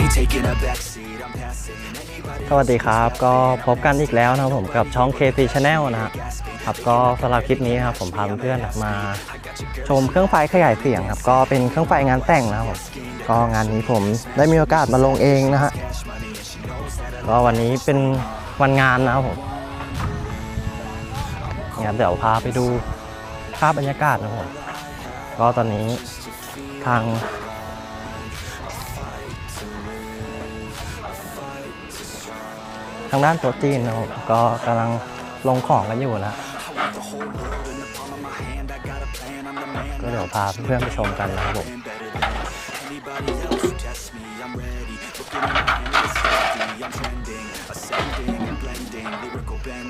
I ain't taking a backseat, I'm passing anybody. สวัสดีครับ ก็พบกันอีกแล้วนะครับผมกับช่อง KP Channel นะฮะครับก็สำหรับคลิปนี้นะครับผมพาเพื่อนๆมา ชมเครื่องไฟขยายเสียงครับก็เป็นเครื่องไฟงานแต่งนะครับผมก็งานนี้ผมได้มีโอกาสมาลงเองนะฮะก็วันนี้เป็นวันงานนะครับผมงั้นเดี๋ยวพาไปดูภาพบรรยากาศนะครับผมก็ตอนนี้ทาง ทางด้านโต๊ะจีนนะครับก็กำลังลงของกันอยู่นะก็เดี๋ยวพาเพื่อนๆไปชมกันนะครับผม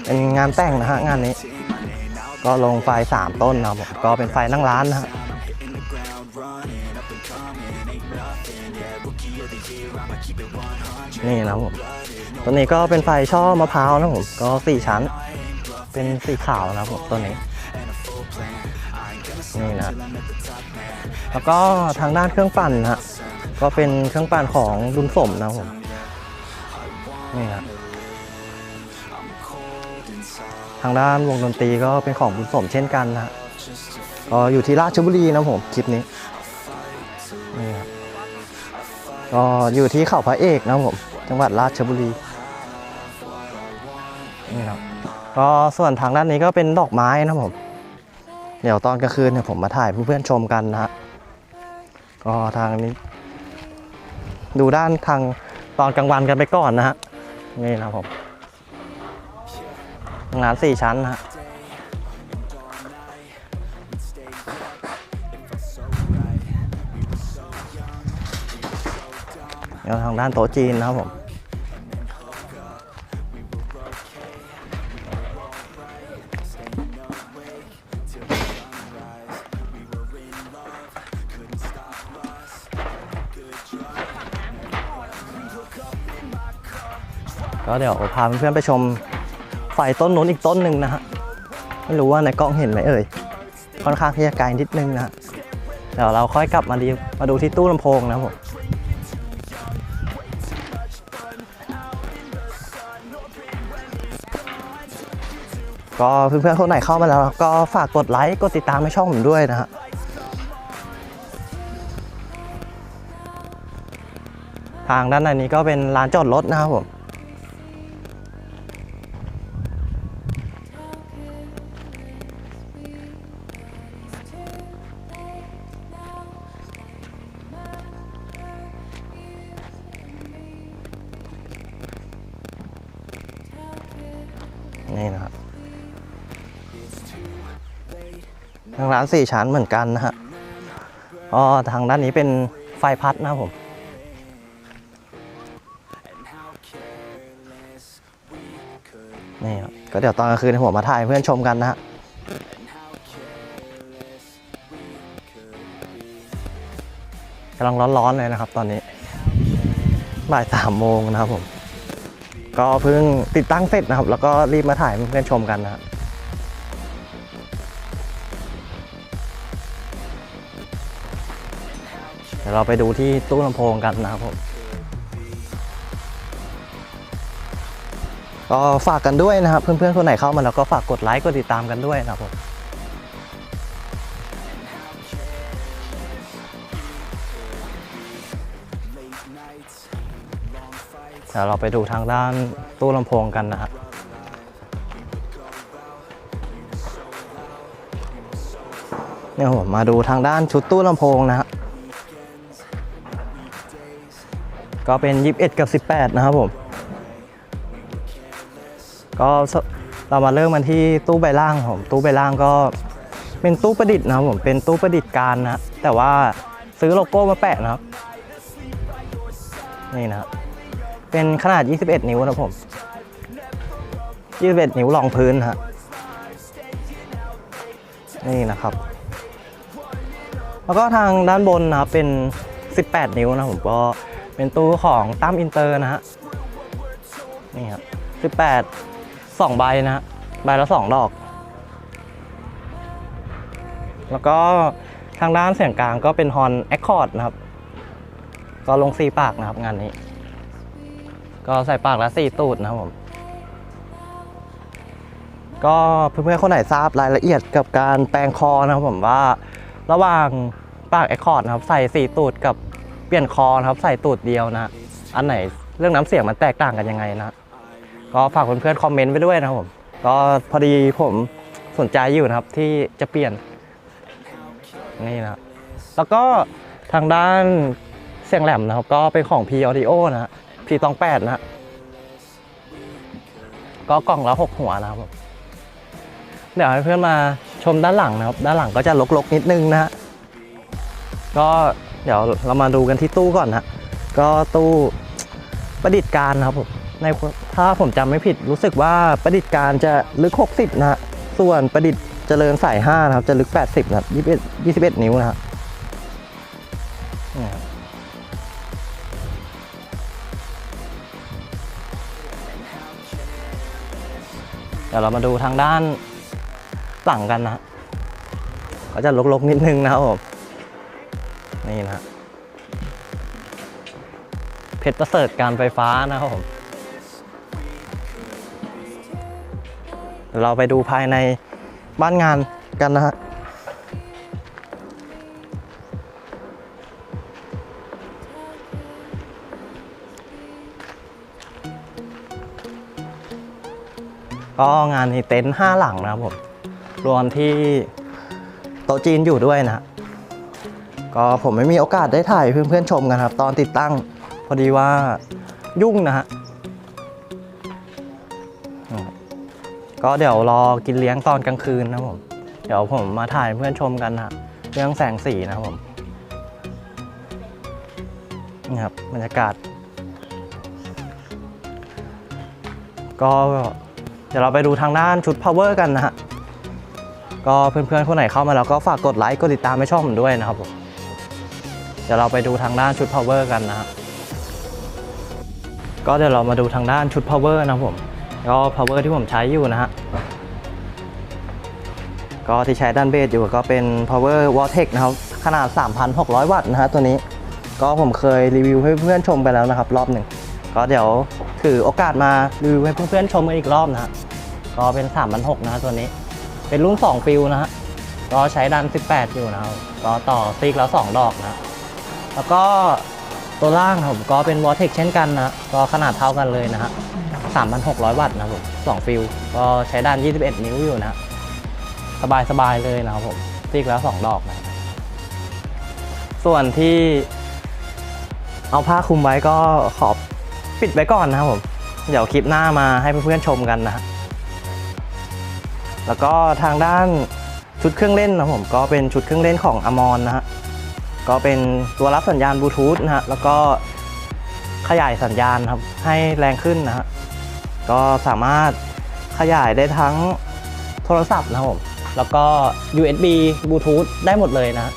เป็นงานแต่งนะฮะงานนี้ ก็ลงไฟสามต้นนะผมก็เป็นไฟนั่งร้านนะฮะนี่นะผม ตัวนี้ก็เป็นไฟช่อมะพร้าวนะผมก็สี่ชั้น เป็นสีขาวนะครับผมตัวนี้นี่นะแล้วก็ทางด้านเครื่องปั่นนะฮะก็เป็นเครื่องปั่นของดุนสมนะผมนี่นะทางด้านวงดนตรีก็เป็นของบุญสมเช่นกันนะฮะก็อยู่ที่ราชบุรีนะผมคลิปนี้นี่ครับก็อยู่ที่เขาพระเอกนะผมจังหวัดราชบุรี ก็ส่วนทางด้านนี้ก็เป็นดอกไม้นะผม เดี๋ยวตอนกลางคืนเนี่ยผมมาถ่ายเพื่อนๆชมกันนะฮะก็ทางนี้ ดูด้านทางตอนกลางวันกันไปก่อนนะฮะนี่นะผมงานสี่ชั้นนะฮะเดี๋ยวทางด้านโต๊ะจีนนะครับผม ก็เดี๋ยวพาเพื่อนๆไปชมไฟต้นนู้นอีกต้นหนึ่งนะฮะไม่รู้ว่าในกล้องเห็นไหมเอ่ยค่อนข้างที่จะไกลนิดนึงนะเดี๋ยวเราค่อยกลับมาดีมาดูที่ตู้ลำโพงนะผมก็เพื่อนๆคนไหนเข้ามาแล้วก็ฝากกดไลค์กดติดตามให้ช่องผมด้วยนะฮะทางด้านในนี้ก็เป็นลานจอดรถนะครับผม นี่นะครับทางร้านสี่ชั้นเหมือนกันนะฮะอ๋อทางด้านนี้เป็นไฟพัดนะผมนี่ครับก็เดี๋ยวตอนกลางคืนผมมาถ่ายเพื่อนชมกันนะฮะกำลังร้อนๆเลยนะครับตอนนี้บ่ายสามโมงนะครับผม ก็เพิ่งติดตั้งเสร็จนะครับ แล้วก็รีบมาถ่ายเพื่อนๆชมกันนะฮะเดี๋ยวเราไปดูที่ตู้ลำโพงกันนะครับผมก็ฝากกันด้วยนะครับ เพื่อนๆคนไหนเข้ามาแล้วก็ฝากกดไลค์กดติดตามกันด้วยนะครับผม เดี๋ยวเราไปดูทางด้านตู้ลำโพงกันนะครับเนี่ยผมมาดูทางด้านชุดตู้ลำโพงนะฮะก็เป็น 21 กับ 18 นะครับผม ก็เรามาเริ่มกันที่ตู้ใบล่างครับผมตู้ใบล่างก็เป็นตู้ประดิษฐ์นะครับผมเป็นตู้ประดิษฐ์การนะแต่ว่าซื้อโลโก้มาแปะนะครับนี่นะครับ เป็นขนาด 21 นิ้วนะครับผม 21 นิ้วรองพื้นฮะ นี่นะครับ แล้วก็ทางด้านบนนะครับเป็น 18 นิ้วนะผมก็เป็นตู้ของตั้มอินเตอร์นะฮะ นี่ครับ 18 2 ใบนะฮะ ใบละ 2 ดอก แล้วก็ทางด้านเสียงกลางก็เป็นฮอนแอคคอร์ดนะครับ ก็ลง4ปากนะครับงานนี้ ก็ใส่ปากละ4ตูดนะครับผม ก็เพื่อนๆคนไหนทราบรายละเอียดกับการแปลงคอนะครับผมว่า ระหว่างปากแอคคอร์ดนะครับ ใส่สี่ตูดกับเปลี่ยนคอนะครับ ใส่ตูดเดียวนะอันไหนเรื่องน้ำเสียงมันแตกต่างกันยังไงนะก็ฝากเพื่อนๆคอมเมนต์ไว้ด้วยนะครับผมก็พอดีผมสนใจอยู่นะครับที่จะเปลี่ยนนี่นะแล้วก็ทางด้านเสียงแหลมนะครับ ก็เป็นของ P Audio นะ ฮะ P ตองแปดนะ ก็กล่องละหกหัวนะครับผมเดี๋ยวให้เพื่อนมาชมด้านหลังนะครับ ด้านหลังก็จะลกๆนิดนึงนะฮะก็เดี๋ยวเรามาดูกันที่ตู้ก่อนนะก็ตู้ประดิษฐ์การนะครับผมในถ้าผมจำไม่ผิดรู้สึกว่าประดิษฐ์การจะลึก 60 นะฮะส่วนประดิษฐ์เจริญสาย 5 นะครับ จะลึก 80 นะครับ 21 21 นิ้วนะฮะนี่ครับ เดี๋ยวเรามาดูทางด้านหลังกันนะ ก็จะลกๆนิดนึงนะครับผมนี่นะเพชรประเสริฐการไฟฟ้านะครับผมเดี๋ยวเราไปดูภายในบ้านงานกันนะฮะ ก็งานในเต็นท์ห้าหลังนะครับผมรวมที่โต๊ะจีนอยู่ด้วยนะ ก็ผมไม่มีโอกาสได้ถ่ายเพื่อนๆชมกันครับ ตอนติดตั้งพอดีว่ายุ่งนะฮะก็เดี๋ยวรอกินเลี้ยงตอนกลางคืนนะผม เดี๋ยวผมมาถ่ายเพื่อนชมกันนะฮะเรื่องแสงสีนะผมนี่ครับบรรยากาศ ก็ เดี๋ยวเราไปดูทางด้านชุด power กันนะฮะ ก็เพื่อนๆคนไหนเข้ามาแล้วก็ฝากกดไลค์กดติดตามให้ช่องผมด้วยนะครับผม เดี๋ยวเราไปดูทางด้านชุด power กันนะฮะ ก็เดี๋ยวเรามาดูทางด้านชุด power นะครับผม ก็ power ที่ผมใช้อยู่นะฮะ ก็ที่ใช้ด้านเบสอยู่ก็เป็น power vortex นะครับ ขนาด 3,600 วัตต์นะฮะตัวนี้ ก็ผมเคยรีวิวให้เพื่อนๆชมไปแล้วนะครับ รอบหนึ่ง ก็เดี๋ยว ถือโอกาสมารีวิวให้เพื่อนๆชมกันอีกรอบนะฮะก็เป็น3 0 0นะฮะตัวนี้ เป็นรุ่น 2 ฟิลนะฮะก็ใช้ดัน 18 อยู่นะครับก็ต่อซีกแล้ว 2 ดอกนะ แล้วก็ตัวล่างผมก็เป็น v o r t e x เช่นกันนะก็ขนาดเท่ากันเลยนะฮะ3,600 วัตต์นะผม2ฟิลก็ใช้ดัน21 นิ้วอยู่นะฮะสบายๆเลยนะครับผมซีกแล้ว 2 ดอกนะส่วนที่เอาผ้าคลุมไว้ก็ขอบ ปิดไว้ก่อนนะครับผม เดี๋ยวคลิปหน้ามาให้เพื่อนๆชมกันนะ แล้วก็ทางด้านชุดเครื่องเล่นนะผมก็เป็นชุดเครื่องเล่นของอมอนนะฮะ ก็เป็นตัวรับสัญญาณบลูทูธนะฮะ แล้วก็ขยายสัญญาณครับให้แรงขึ้นนะฮะ ก็สามารถขยายได้ทั้งโทรศัพท์นะครับผม แล้วก็ USB บลูทูธได้หมดเลยนะฮะ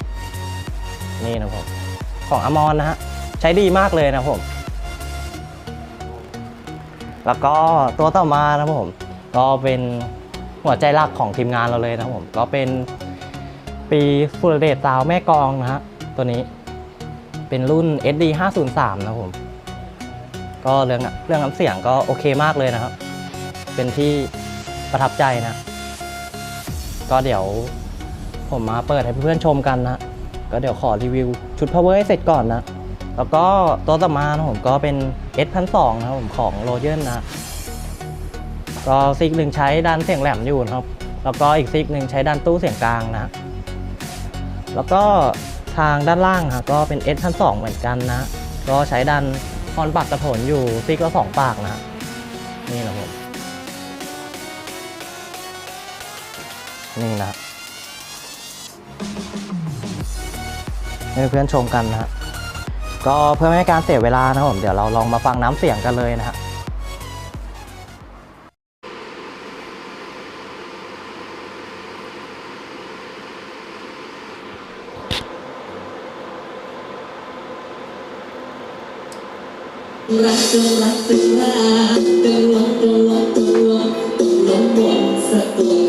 นี่นะครับผม ของอมอนนะฮะ ใช้ดีมากเลยนะครับผม แล้วก็ตัวต่อมานะครับผม ก็เป็นหัวใจหลักของทีมงานเราเลยนะครับผม ก็เป็นปีฟูลเดตซาวแม่กองนะฮะตัวนี้เป็นรุ่น SD 503นะครับผม ก็เรื่องเรื่องน้ำเสียงก็โอเคมากเลยนะครับ เป็นที่ประทับใจนะ ก็เดี๋ยวผมมาเปิดให้เพื่อนๆชมกันนะ ก็เดี๋ยวขอรีวิวชุด power ให้เสร็จก่อนนะ แล้วก็ตัวต่อมานะผมก็เป็น S 1 2 0นะครับผมของโรเจอร์นะ ก็ซิกหนึ่งใช้ด้านเสียงแหลมอยู่นะครับ แล้วก็อีกซิกหนึ่งใช้ด้านตู้เสียงกลางนะ แล้วก็ทางด้านล่างครับก็เป็น S 1 2 0เหมือนกันนะ ก็ใช้ด้านคอนปากกระโถนอยู่ซิกละสองปากนะ นี่นะผมนี่นะให้เพื่อนชมกันนะฮะ ก็เพื่อไม่ให้การเสียเวลานะครัมเดี๋ยวเราลองมาฟังน้ำเสียงกันเลยนะฮะรักตัวรักตัวตัวลงตัวลงตัวลงตัวลงบนสักตัว